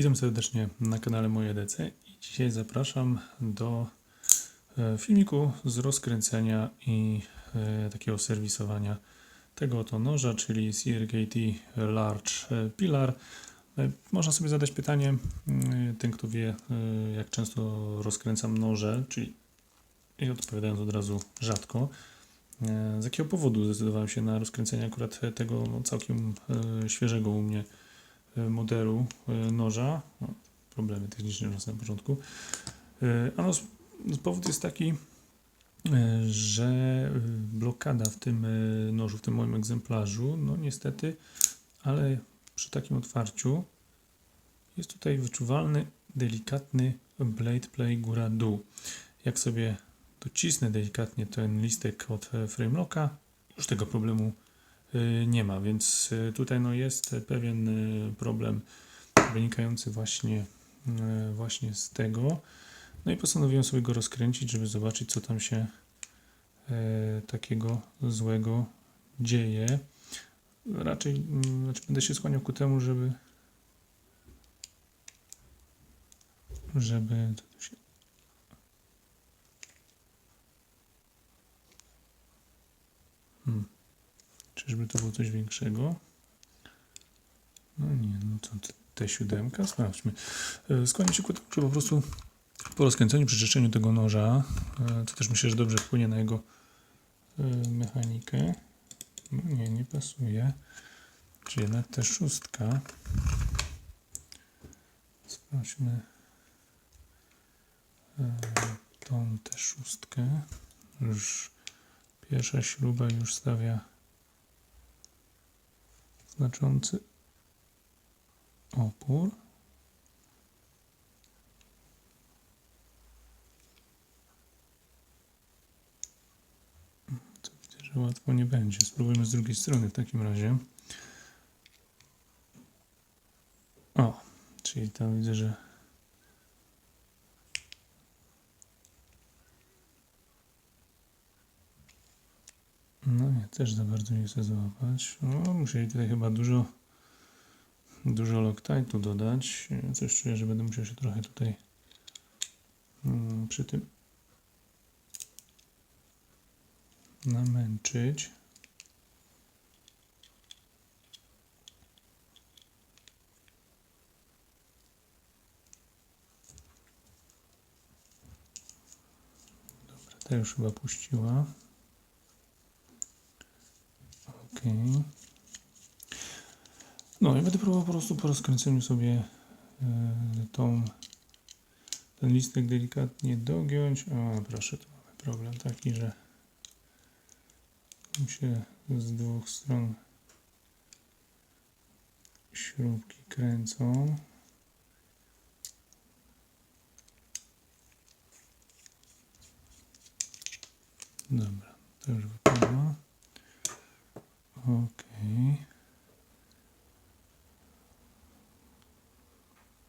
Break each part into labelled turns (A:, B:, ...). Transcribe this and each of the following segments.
A: Witam serdecznie na kanale Moje DC i dzisiaj zapraszam do e, filmiku z rozkręcenia i e, takiego serwisowania tego oto noża, czyli CRKT Large e, Pillar. E, Można sobie zadać pytanie, ten kto wie e, jak często rozkręcam noże, czyli i odpowiadając od razu rzadko. E, Z jakiego powodu zdecydowałem się na rozkręcenie akurat tego no, całkiem e, świeżego u mnie e, modelu e, noża. O, problemy techniczne na samym początku. E, A no, powód jest taki, e, że e, blokada w tym e, nożu, w tym moim egzemplarzu, no niestety, ale przy takim otwarciu jest tutaj wyczuwalny, delikatny blade play góra-dół. Jak sobie docisnę delikatnie ten listek od e, framelocka, już tego problemu e, nie ma, więc e, tutaj no jest pewien e, problem wynikający właśnie, właśnie z tego. No i postanowiłem sobie go rozkręcić, żeby zobaczyć, co tam się takiego złego dzieje. Raczej mm, znaczy będę się skłaniał ku temu, żeby żeby Hmm. Czyżby to było coś większego? No nie, no to t- T7, sprawdźmy. E, Skłaniam się ku temu, że po prostu po rozkręceniu, przyczyszczeniu tego noża, e, co też myślę, że dobrze wpłynie na jego e, mechanikę. No nie, nie pasuje. Czyli jednak T6. Sprawdźmy e, tą T6. Już pierwsza śruba już stawia znaczący opór. To widzę, że łatwo nie będzie. Spróbujmy z drugiej strony w takim razie. O, czyli tam widzę, że Nie, też za bardzo nie chcę złapać. No, musieli tutaj chyba dużo dużo Loctite'u dodać. Coś czuję, że będę musiał się trochę tutaj mm, przy tym namęczyć. Dobra, ta już chyba puściła. No i będę próbował po prostu po rozkręceniu sobie e, tą, ten listek delikatnie dogiąć. O, proszę, tu mamy problem taki, że mu się z dwóch stron śrubki kręcą. Dobra, to już wypadło. Okej.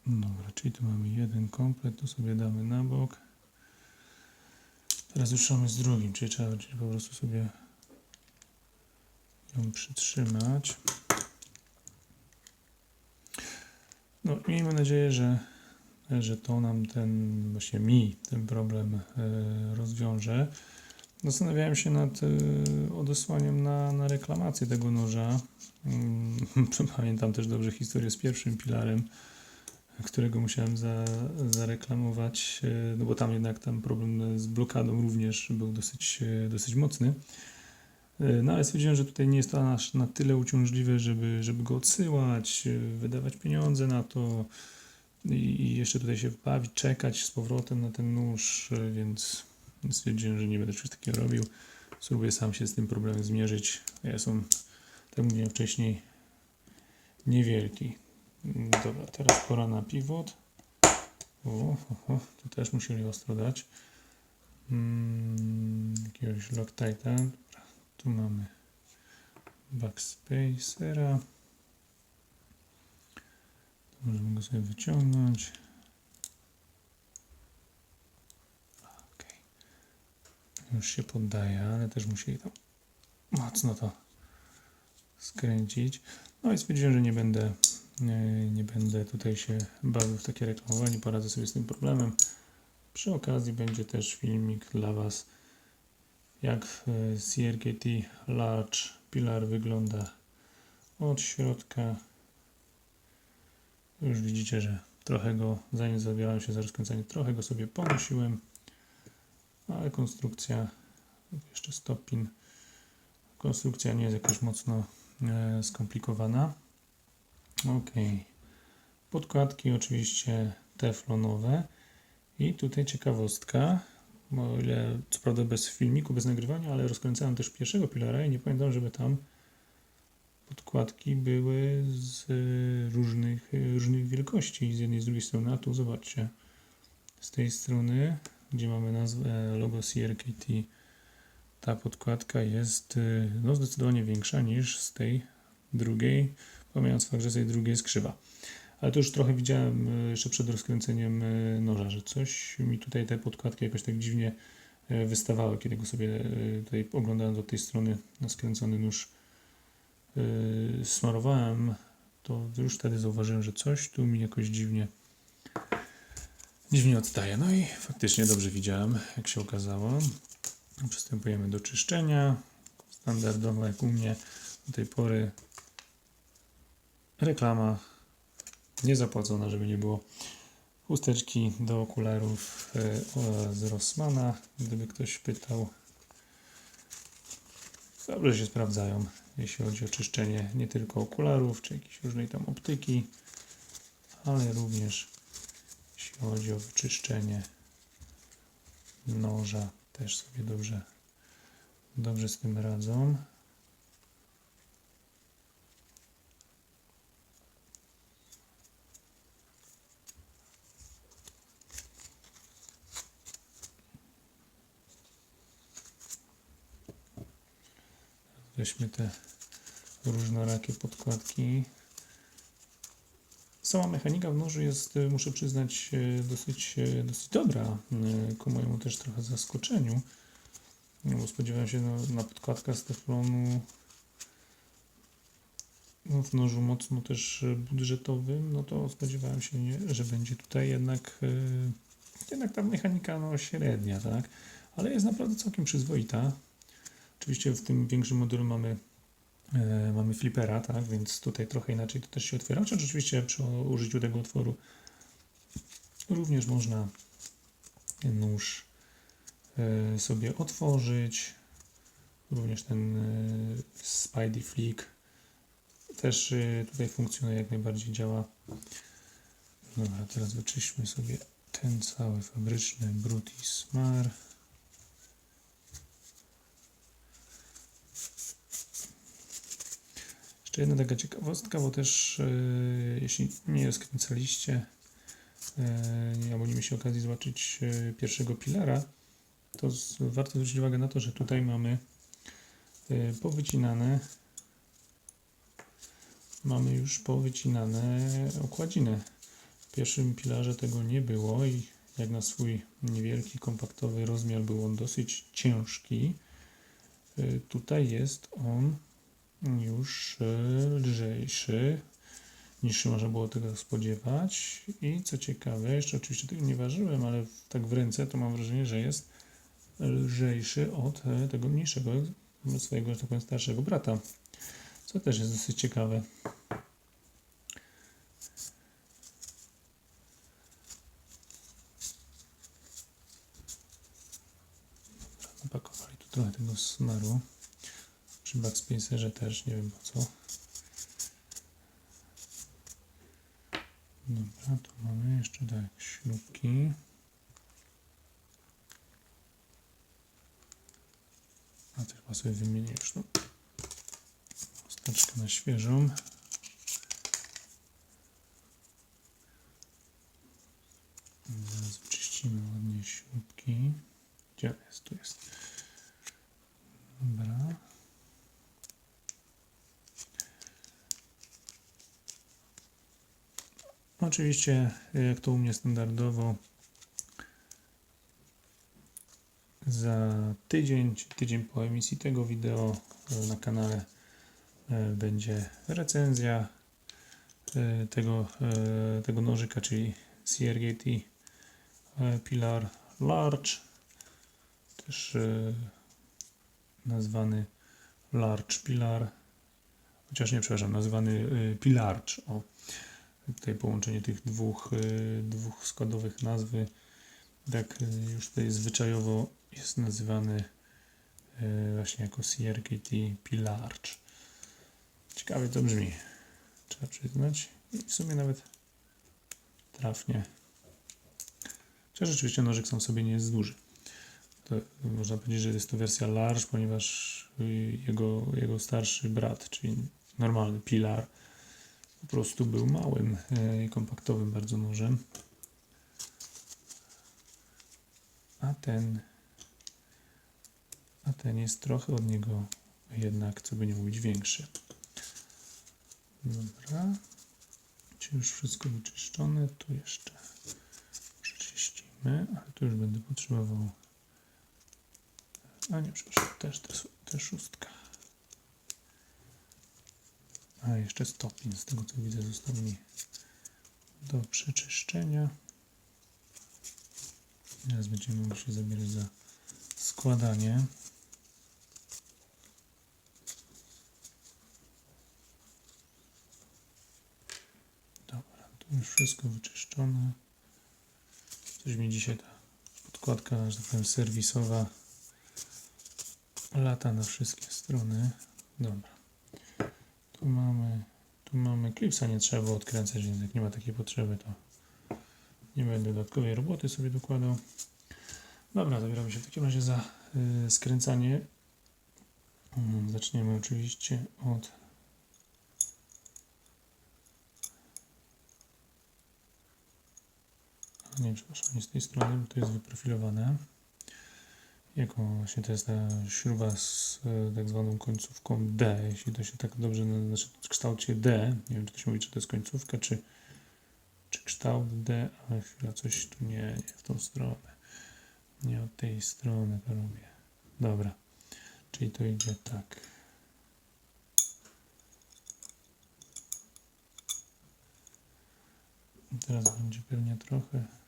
A: Dobra, czyli tu mamy jeden komplet, tu sobie damy na bok. Teraz ruszamy z drugim, czyli trzeba czyli po prostu sobie ją przytrzymać. No, miejmy nadzieję, że, że to nam ten, właśnie mi ten problem e, rozwiąże. Zastanawiałem się nad e, odesłaniem na, na reklamację tego noża. Mm, Pamiętam też dobrze historię z pierwszym pilarem, którego musiałem za, zareklamować, e, no bo tam jednak tam problem z blokadą również był dosyć, e, dosyć mocny. No ale stwierdziłem, że tutaj nie jest to aż na tyle uciążliwe, żeby, żeby go odsyłać, wydawać pieniądze na to i jeszcze tutaj się bawić, czekać z powrotem na ten nóż, więc stwierdziłem, że nie będę czegoś takiego robił. Spróbuję sam się z tym problemem zmierzyć. Ja są, tak mówiłem wcześniej, niewielki. Dobra, teraz pora na pivot. O, o, o, tu też musieli ostro dać. Mm, jakiegoś Loctite'a. Tu mamy backspacera. Możemy go sobie wyciągnąć. Już się poddaje, ale też musieli tam mocno to skręcić. No i stwierdziłem, że nie będę Nie, nie będę tutaj się bawił w takie reklamowanie, poradzę sobie z tym problemem. Przy okazji będzie też filmik dla Was, jak e, CRKT Large Pillar wygląda od środka. Już widzicie, że trochę go, zanim zabierałem się za rozkręcanie, trochę go sobie ponosiłem, ale konstrukcja, jeszcze stopień, konstrukcja nie jest jakoś mocno e, skomplikowana. Ok. Podkładki oczywiście teflonowe. I tutaj ciekawostka, o ile, co prawda bez filmiku, bez nagrywania, ale rozkręcałem też pierwszego pilara i nie pamiętam, żeby tam podkładki były z różnych, różnych wielkości z jednej z drugiej strony. A tu zobaczcie, z tej strony, gdzie mamy nazwę logo CRKT, ta podkładka jest y, no, zdecydowanie większa niż z tej drugiej, pomijając fakt, że z tej drugiej jest krzywa. Ale to już trochę widziałem y, jeszcze przed rozkręceniem noża, że coś mi tutaj te podkładki jakoś tak dziwnie wystawały, kiedy go sobie tutaj oglądając od tej strony na skręcony nóż smarowałem, to już wtedy zauważyłem, że coś tu mi jakoś dziwnie dziwnie odstaje. No i faktycznie dobrze widziałem, jak się okazało. Przystępujemy do czyszczenia. Standardowo jak u mnie do tej pory reklama niezapłacona, żeby nie było. Chusteczki do okularów e, z Rossmana, gdyby ktoś pytał. Dobrze się sprawdzają, jeśli chodzi o czyszczenie nie tylko okularów, czy jakiejś różnej tam optyki, ale również jeśli chodzi o wyczyszczenie noża, też sobie dobrze, dobrze z tym radzą. Weźmy te różnorakie podkładki. Sama mechanika w nożu jest, y, muszę przyznać, y, dosyć, y, dosyć dobra, ku mojemu też trochę zaskoczeniu. No, bo spodziewałem się no, na podkładkach z teflonu no, w nożu mocno też budżetowym, no to spodziewałem się, że będzie tutaj jednak, jednak ta mechanika no, średnia, tak? Ale jest naprawdę całkiem przyzwoita. Oczywiście w tym większym modelu mamy, mamy flipera, tak, więc tutaj trochę inaczej to też się otwiera. Chociaż oczywiście przy użyciu tego otworu również można nóż e, sobie otworzyć. Również ten e, Spidey Flick też e, tutaj funkcjonuje, jak najbardziej działa. Dobra, teraz wyczyśćmy sobie ten cały fabryczny brud i Jeszcze jedna taka ciekawostka, bo też e, jeśli nie skręcaliście e, albo nie mieliście okazji zobaczyć e, pierwszego pilara, to z, warto zwrócić uwagę na to, że tutaj mamy powycinane mamy już powycinane okładziny. W pierwszym pilarze tego nie było i jak na swój niewielki, kompaktowy rozmiar był on dosyć ciężki. Tutaj jest on już e, lżejszy niż się można było tego spodziewać. I co ciekawe, jeszcze oczywiście tego nie ważyłem, ale tak w ręce to mam wrażenie, że jest lżejszy od e, tego mniejszego, swojego, że tak powiem, starszego brata. Co też jest dosyć ciekawe. Napakowali tu trochę tego smaru. Przy backspacerze też, nie wiem po co. Dobra, tu mamy jeszcze tak śrubki. A to chyba sobie wymienię już no. Steczkę na świeżą. Zaraz wyczyścimy ładnie śrubki. Gdzie jest? Tu jest. Dobra. Oczywiście, jak to u mnie standardowo, za tydzień, czy tydzień po emisji tego wideo e, na kanale e, będzie recenzja e, tego, tego nożyka, czyli CRGT Pilar Large, też nazwany Large Pilar, chociaż nie, przepraszam, nazwany Pilarge, o, tutaj połączenie tych dwóch, e, dwóch składowych nazwy, tak już tutaj zwyczajowo jest nazywany e, właśnie jako CRKT Pilarge. Ciekawie to brzmi, trzeba przyznać. I w sumie nawet trafnie. Chociaż rzeczywiście nożyk sam sobie nie jest duży. To można powiedzieć, że jest to wersja large, ponieważ y, jego, jego starszy brat, czyli normalny Pilar, po prostu był małym e, i kompaktowym bardzo nożem. A ten a ten jest trochę od niego jednak, co by nie mówić, większy. Dobra. Czy już wszystko wyczyszczone? Tu jeszcze przeczyścimy, ale tu już będę potrzebował. A nie, przepraszam, też te, te szóstka. A jeszcze stopień, z tego co widzę, został mi do przeczyszczenia. Teraz będziemy musieli się zabierać za składanie. Dobra, tu już wszystko wyczyszczone. Coś mi dzisiaj ta podkładka, że tak powiem, serwisowa lata na wszystkie strony. Dobra. Tu mamy, tu mamy klipsa, nie trzeba było odkręcać, więc jak nie ma takiej potrzeby, to nie będę dodatkowej roboty sobie dokładał. Dobra, zabieramy się w takim razie za y, skręcanie. Mm, Zaczniemy oczywiście od nie, przepraszam, nie z tej strony, bo to jest wyprofilowane. Jako właśnie to jest ta śruba z e, tak zwaną końcówką D, jeśli to się tak dobrze znaczy w kształcie D. Nie wiem, czy to się mówi, czy to jest końcówka, czy, czy kształt D, ale chwila, coś tu nie, nie w tą stronę. Nie od tej strony to robię. Dobra, czyli to idzie tak. Teraz będzie pewnie trochę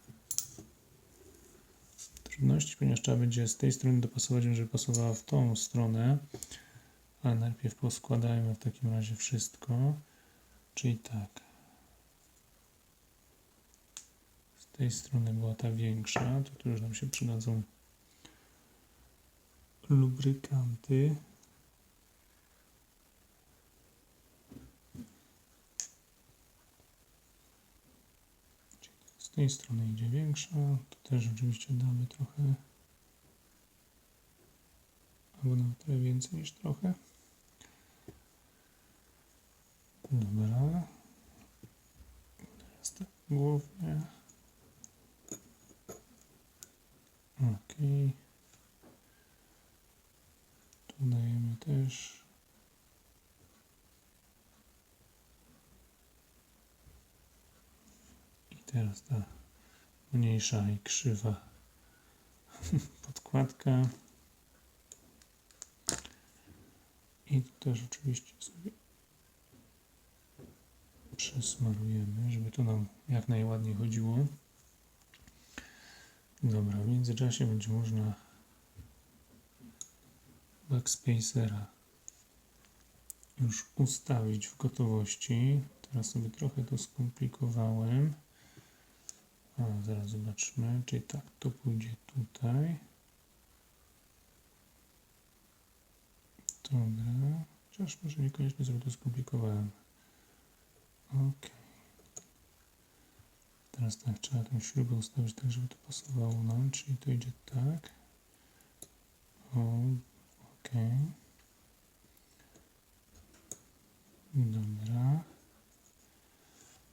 A: trudności, ponieważ trzeba będzie z tej strony dopasować, żeby pasowała w tą stronę. Ale najpierw poskładajmy w takim razie wszystko. Czyli tak. Z tej strony była ta większa, tu już nam się przydadzą lubrykanty. Tej strony idzie większa, to też oczywiście damy trochę, albo nawet trochę więcej niż trochę. Dobra. Teraz tak głównie. Ok. Tu dajemy też. Teraz ta mniejsza i krzywa podkładka. I tu też oczywiście sobie przesmarujemy, żeby to nam jak najładniej chodziło. Dobra, w międzyczasie będzie można backspacera już ustawić w gotowości. Teraz sobie trochę to skomplikowałem. A, zaraz zobaczmy, czyli tak, to pójdzie tutaj. Dobra, chociaż może niekoniecznie sobie to skomplikowałem. Ok. Teraz tak, trzeba tą śrubę ustawić tak, żeby to pasowało nam, czyli to idzie tak. O, ok. Dobra.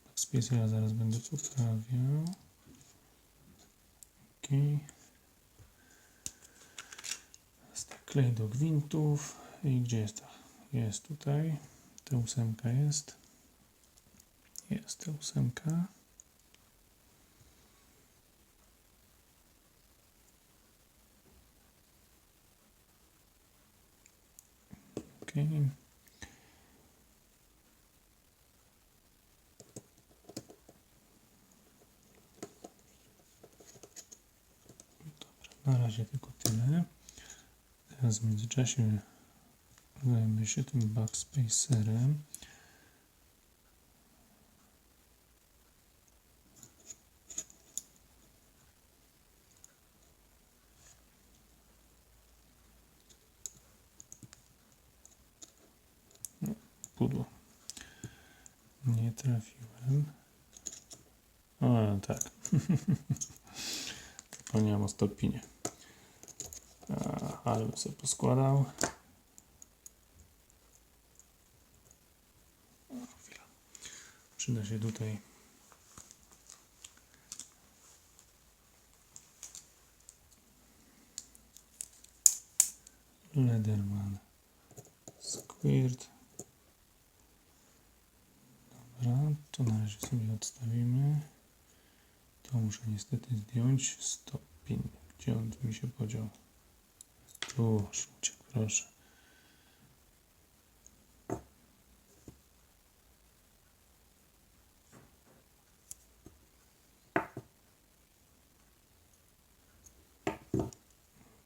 A: Backspace ja zaraz będę poprawiał. Teraz tak, klej do gwintów. I gdzie jest ta? Jest tutaj. Ta ósemka jest. Jest ta ósemka. Ok. Na razie tylko tyle. Teraz w międzyczasie zajmę się tym backspacerem. No, Pudło. Nie trafiłem. O, tak. Zapomniałem o stopinie. A, ale bym sobie poskładał. Przyda się tutaj Lederman Squirt. Dobra, to na razie sobie odstawimy. To muszę niestety zdjąć. Stopień. Gdzie on mi się podział? Tu, aż uciekł, proszę.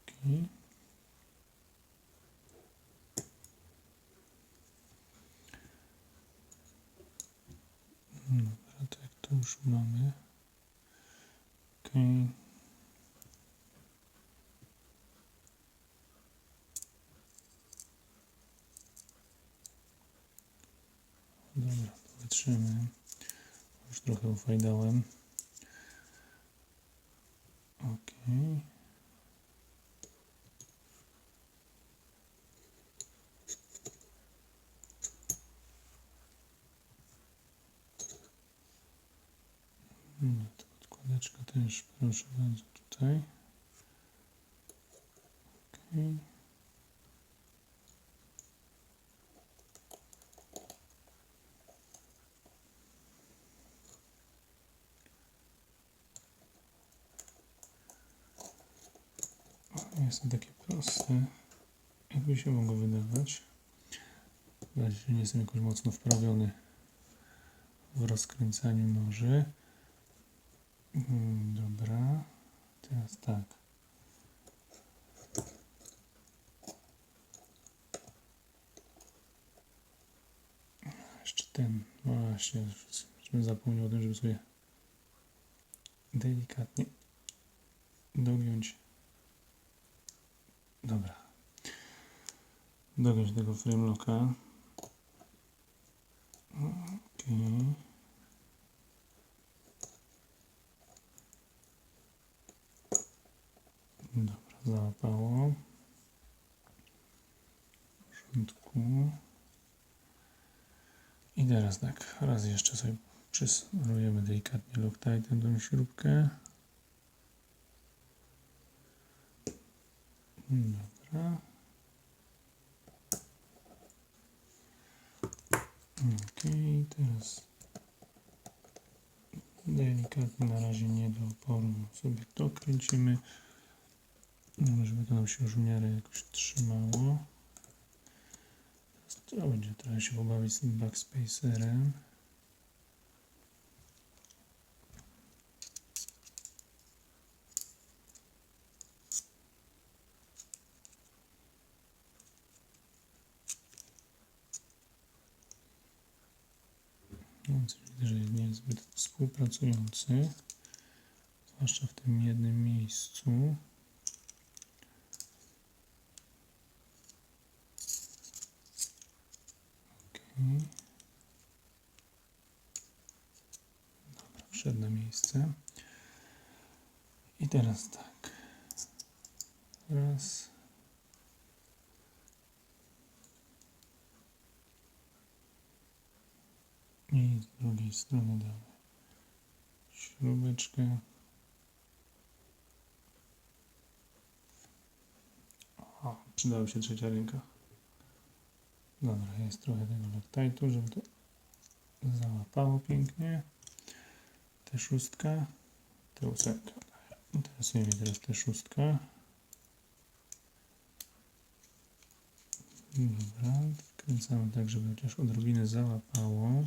A: Okay. Dobra, tak to już mamy. Okej. Dobra, to wytrzymy. Już trochę ufajdałem. Okej. No to odkładeczka też proszę bardzo tutaj. Okej. O, Nie są takie proste, jakby się mogło wydawać. W razie nie jestem jakoś mocno wprawiony w rozkręcaniu noży. Mm, Dobra, teraz tak. Jeszcze ten, no właśnie, zapomniał o tym, żeby sobie delikatnie dogiąć. Dobra. Dogiąć tego frame locka. Okej. Dobra, załapało. W porządku. I teraz tak, raz jeszcze sobie przysmarujemy delikatnie Loctitem tą śrubkę. Dobra. Okej, teraz delikatnie na razie nie do oporu sobie to kręcimy. No, żeby to nam się już w miarę jakoś trzymało. Trzeba będzie trochę się pobawić z tym backspacerem. No, jest niezbyt współpracujący. Zwłaszcza w tym jednym miejscu. Okej. Dobra, wszedł miejsce. I teraz tak. Raz. I z drugiej strony damy śrubeczkę. O, przydałaby się trzecia ręka. Dobra, jest trochę tego Loctite'u, żeby to załapało pięknie. Te szóstka, te ósemka. Interesuje mnie teraz te szóstka. Dobra, wkręcamy tak, żeby chociaż odrobinę załapało.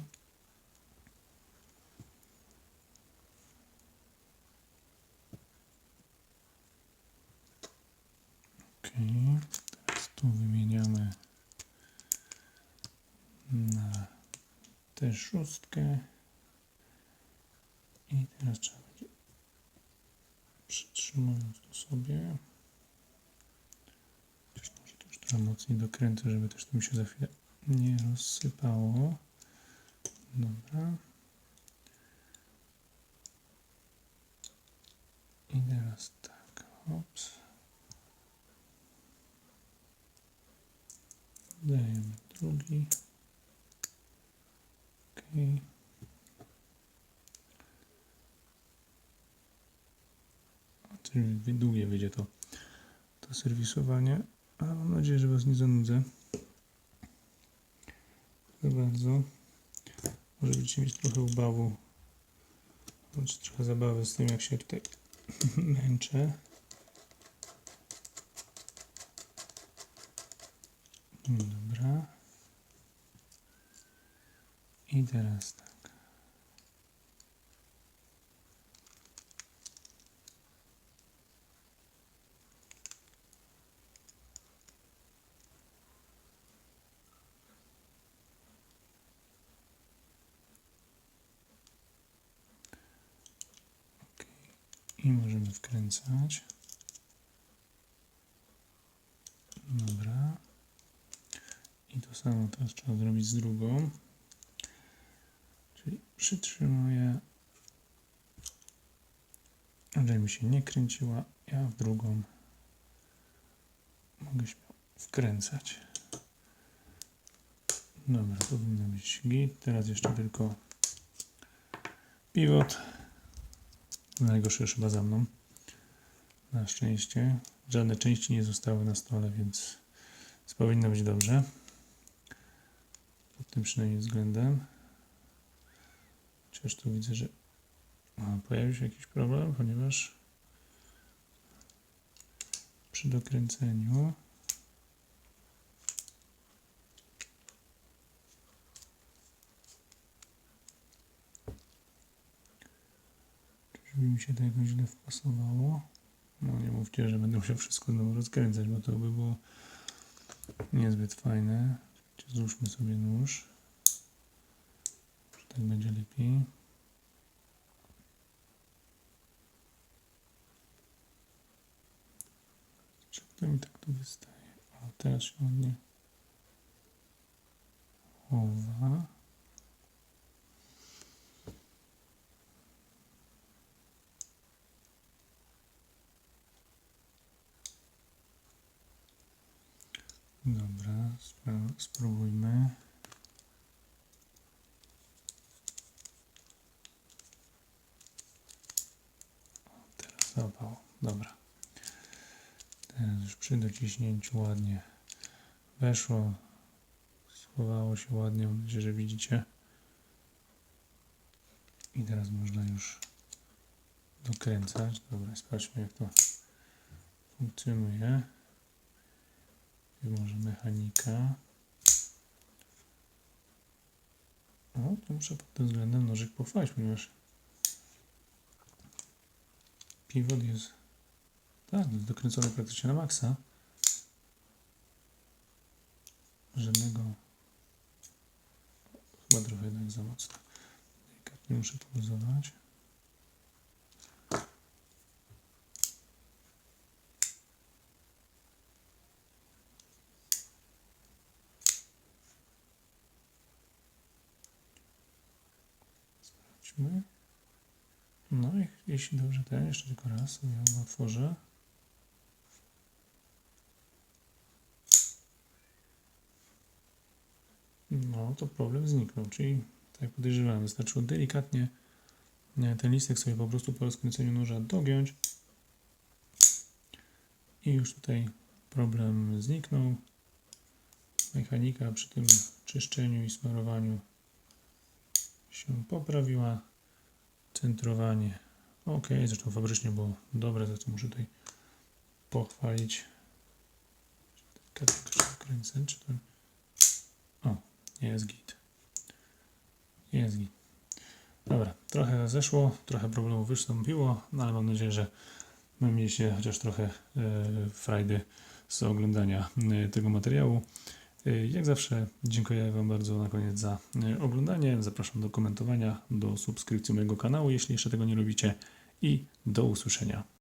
A: też I teraz trzeba będzie przytrzymując to sobie. Też może już trochę mocniej dokręcę, żeby też to mi się za chwilę nie rozsypało. Dobra. I teraz tak, ops. Dajemy drugi. Okay. Długie będzie to, to serwisowanie, ale mam nadzieję, że Was nie zanudzę. Za bardzo. Może będziecie mieć trochę ubawu, bądź trochę zabawy z tym, jak się tutaj męczę. Dobra. I teraz tak. Okej. I możemy wkręcać. Dobra. I to samo teraz trzeba zrobić z drugą. Przytrzymuję, żeby mi się nie kręciła. Ja w drugą mogę śmiało wkręcać. Dobra, powinno być git. Teraz jeszcze tylko pivot. Najgorsze już chyba za mną. Na szczęście. Żadne części nie zostały na stole, więc powinno być dobrze. Pod tym przynajmniej względem. Chociaż tu widzę, że pojawił się jakiś problem, ponieważ przy dokręceniu żeby mi się to jakoś źle wpasowało. No nie mówcie, że będę musiał wszystko znowu rozkręcać, bo to by było niezbyt fajne. Złóżmy sobie nóż. Tak będzie lepiej. Czy to mi tak tu wystaje? O, teraz się ładnie chowa. Dobra, spróbujmy. O, Dobra. Teraz już przy dociśnięciu ładnie weszło. Schowało się ładnie. Mam nadzieję, że widzicie. I teraz można już dokręcać. Dobra, sprawdźmy jak to funkcjonuje. I może mechanika. O, to muszę pod tym względem nożyk pochwalić, ponieważ pivot jest tak, jest dokręcony praktycznie na maksa. Żadnego chyba trochę jednak za mocno. Delikatnie muszę poluzować. Sprawdźmy. No i jeśli dobrze ten, jeszcze tylko raz sobie go otworzę. No to problem zniknął, czyli tak jak podejrzewałem, wystarczyło delikatnie e, ten listek sobie po prostu po rozkręceniu noża dogiąć i już tutaj problem zniknął. Mechanika przy tym czyszczeniu i smarowaniu się poprawiła. Centrowanie ok, zresztą fabrycznie było dobre, za co muszę tutaj pochwalić. Kręcę, czy to... O, jest git. Jest git. Dobra, trochę zeszło, trochę problemów wystąpiło, no ale mam nadzieję, że mieliście chociaż trochę e, frajdy z oglądania e, tego materiału. Y, Jak zawsze dziękuję Wam bardzo na koniec za y, oglądanie. Zapraszam do komentowania, do subskrypcji mojego kanału, jeśli jeszcze tego nie robicie i do usłyszenia.